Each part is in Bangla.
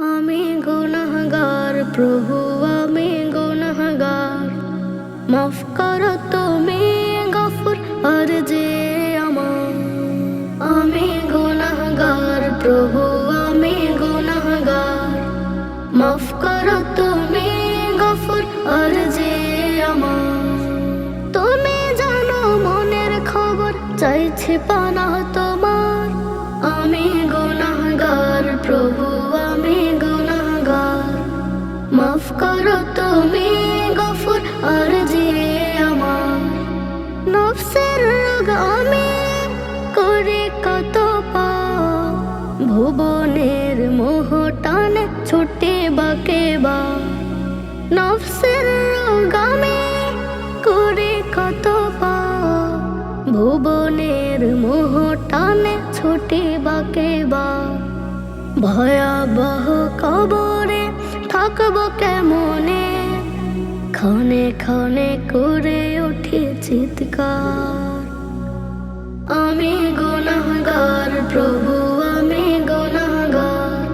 আমি গুনাহগার, প্রভু, আমি গুনাহগার। মাফ করো তুমি গফুর আর যে আমার। আমি গুনাহগার, প্রভু, আমি গুনাহগার। মাফ করো তুমি গফুর আর যে আমার। তুমি জানো মনের খবর, চাইছি পানা তোমার ভুবনের মোহ টানে ছুটে বাকে বা ভয়াবহ কবরে থাকব কেমনে? ক্ষণে ক্ষণে করে উঠে চিৎকার। আমি গুনাহগার, প্রভু, আমি গুনাহগার।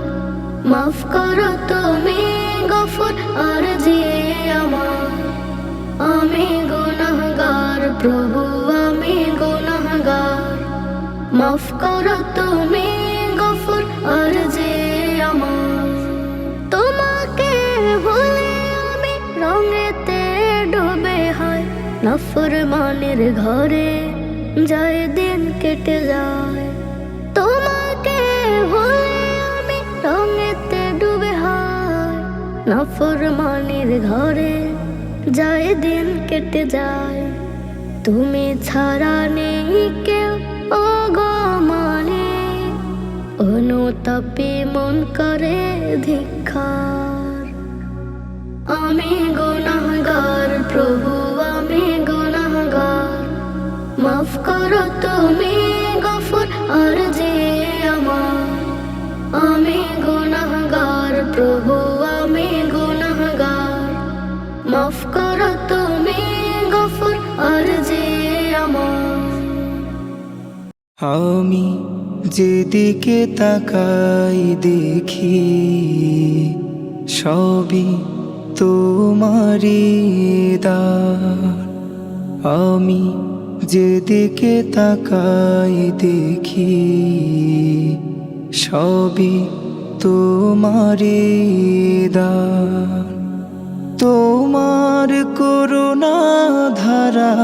মাফ করো তুমি গফর আর যে মাফ করো তুমি গফর আর যে আমার। তোমাকে ভুলে আমি রঙেতে ডুবে হয় নফরমানের ঘরে যায় দিন কেটে যায়। তোমাকে ভুলে আমি রঙেতে ডুবে হয় নফরমানের ঘরে যায় দিন কেটে যায়। তুমি ছাড়া নেই কেউ অনুতাপে মন করে ধিক্ষার। আমি গুনাহগার, প্রভু, আমি গুনাহগার। মাফ করো তুমি গফর আর যে আমার। আমি গুনাহগার, প্রভু, আমি গুনাহগার। মাফ করো তুমি গফর আর যে আমার। আমি যেদিকে তাকাই দেখি সবই তোমারি দান আমি যেদিকে তাকাই দেখি সবই তোমারি দান তোমার করুণা ধারা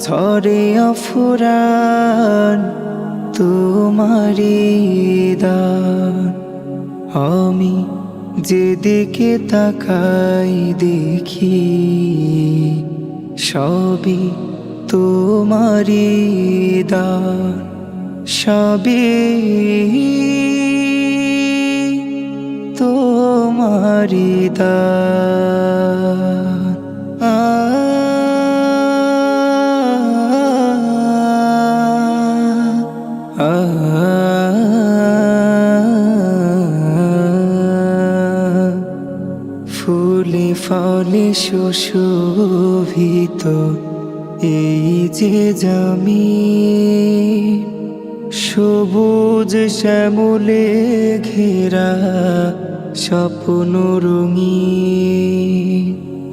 ঝরে অফুরান তোমারি দান। আমি যেদিকে তাকাই দেখি সবই তোমারি সবই তোমারি দান। ফুলে সুশোভিত এই যে জামি সবুজ শ্যামলে ঘেরা স্বপ্ন রঙি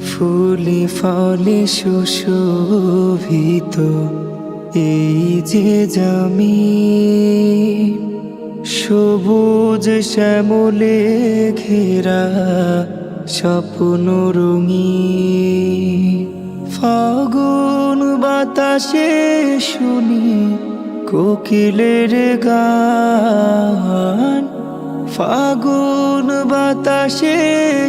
ফুলে ফলে সুশোভিত এই যে জামি সবুজ শ্যামলে ঘেরা স্বপ্ন রঙিন, ফাগুন বাতাসে শুনি কোকিলের গান। ফাগুন বাতাসে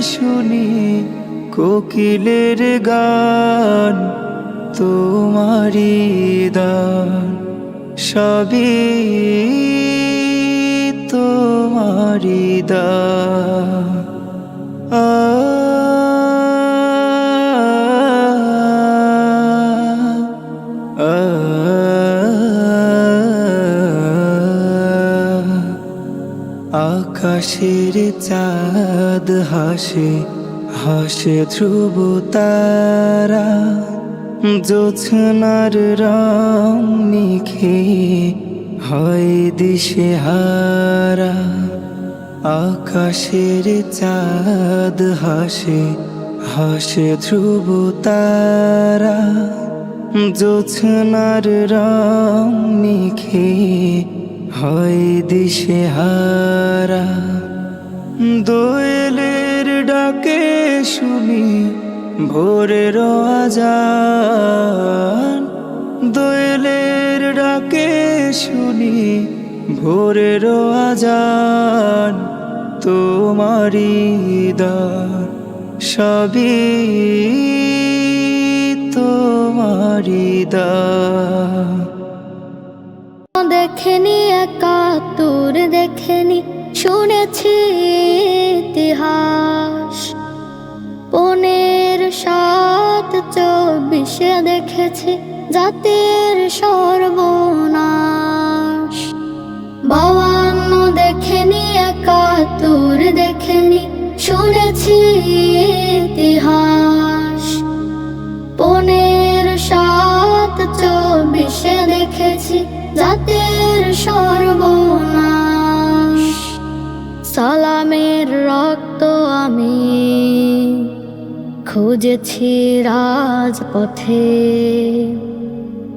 শুনি কোকিলের গান তোমারি দান। সবই তোমারি দান। আকাশের চাঁদ হাসে হাসে ধ্রুব তারা। জোছনার রং মেখে হয় দিশে হারা। আকাশের চাঁদ হাসে হাসে ধ্রুব তারা। জোছনার রং মেখে হয় দিশে হারা দোয়েলের ডাকে শুনি ভোরের আজান। দোয়েলের ডাকে শুনি ভোরের আজান। তোমারি দান সবই তোমারি দান দেখেনি একাত্তর দেখেনি শুনেছি ইতিহাস। পনেরো সাত, চব্বিশে দেখেছি জাতির সর্বনাশ। বাবান্ন দেখেনি একাত্তর দেখেনি শুনেছি ইতিহাস। পনেরো সাত, চব্বিশে দেখেছি জাতের সর্বনাশ। সালামের রক্ত আমি খুঁজেছি রাজপথে।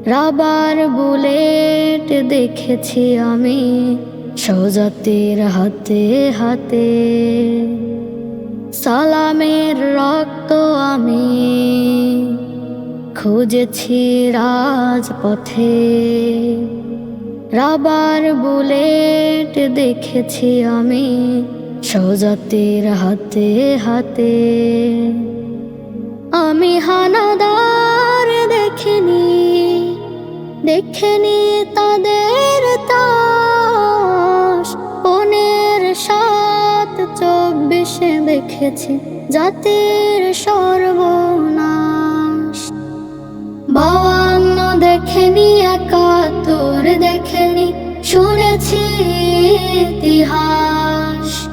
রাবার বুলেট দেখেছি আমি সজাতির হাতে হাতে। সালামের রক্ত আমি খুঁজেছি রাজপথে। রাবার বুলেট দেখেছি আমি সজাতির হাতে হাতে। আমি হানাদার দেখিনি দেখিনি তাদের তাস। পনেরো সাত চব্বিশে দেখেছি জাতির সর্বনাশ। বাবান্ন দেখেনি একাত্তর দেখেনি শুনেছি ইতিহাস।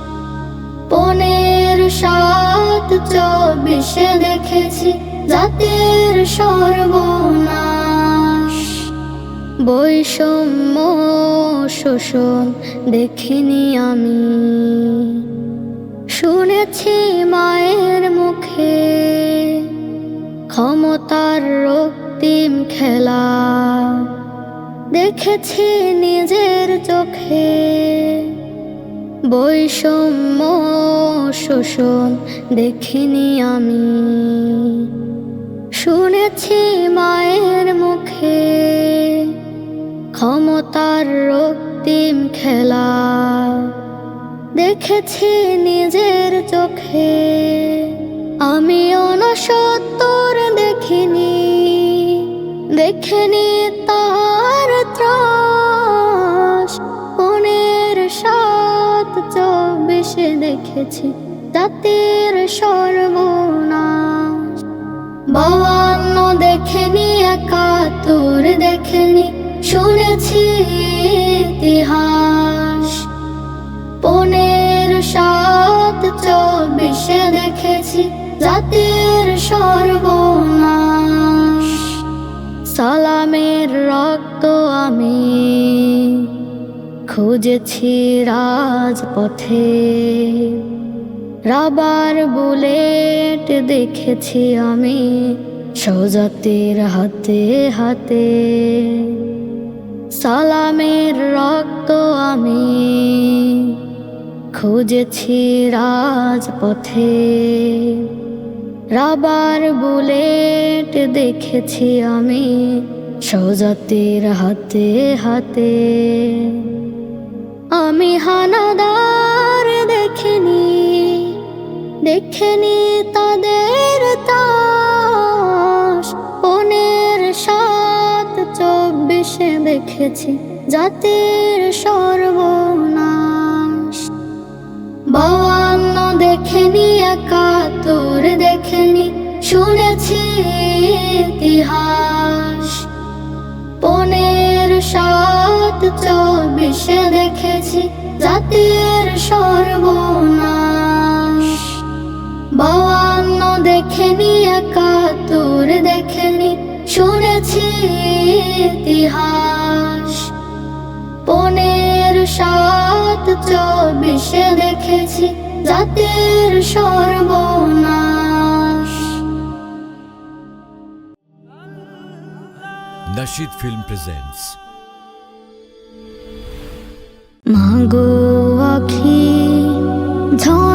পনেরো সাত চব্বিশে দেখেছি জাতির সর্বনাশ। বৈষম্য শোষণ দেখিনি আমি। শুনেছি মায়ের মুখে ক্ষমতার রক্তিম খেলা। দেখেছি নিজের চোখে বৈষম্য শোষণ, দেখিনি আমি। শুনেছি মায়ের মুখে ক্ষমতার রক্তিম খেলা। দেখেছি নিজের চোখে আমি অনসত্তর দেখিনি। দেখিনি তার ত্রাস। পনেরো সাত চব্বিশে দেখেছি, জাতির সর্বনাশ। বাবান্ন দেখেনি একাত্তর দেখেনি শুনেছি ইতিহাস। পনেরো সাত চব্বিশে দেখেছি, জাতির সর্বনাশ। সালামের রক্ত আমি খুঁজেছি রাজপথে। রাবার বুলেট দেখেছি আমি সজাতির হাতে হাতে। সালামের রক্ত আমি খুঁজেছি রাজপথে। রাবার বুলেট দেখেছি আমি সজাতির হাতে হাতে। আমি হানাদার দেখিনি দেখিনি তাদের তাস। পনেরো সাত চব্বিশে দেখেছি জাতির সর্বনাশ। বাবান্ন দেখেনি একাত্তর দেখেনি শুনেছি ইতিহাস। পনেরো সাত চব্বিশে দেখেছি জাতির সর্বনাশ। বাবান্ন দেখেনি, একাত্তর দেখেনি, শুনেছি ইতিহাস। পনেরো সাত চব্বিশে দেখেছি জাতির সর্বনাশ। Nashid Film presents মাগো আখি ঝরাও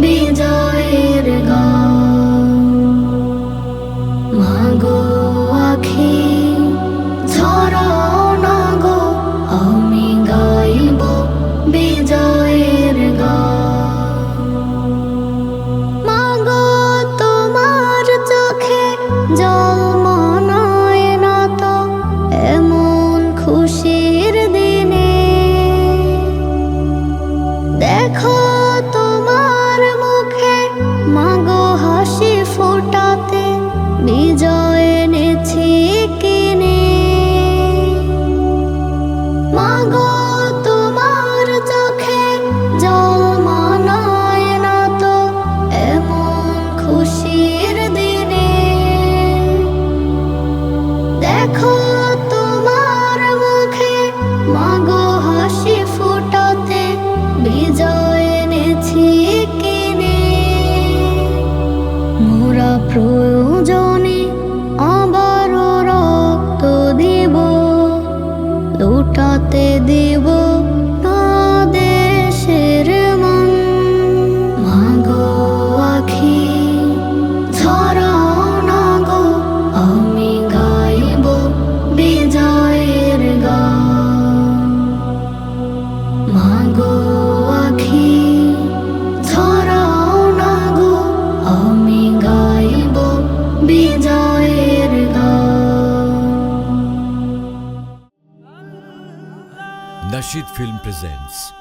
being Film presents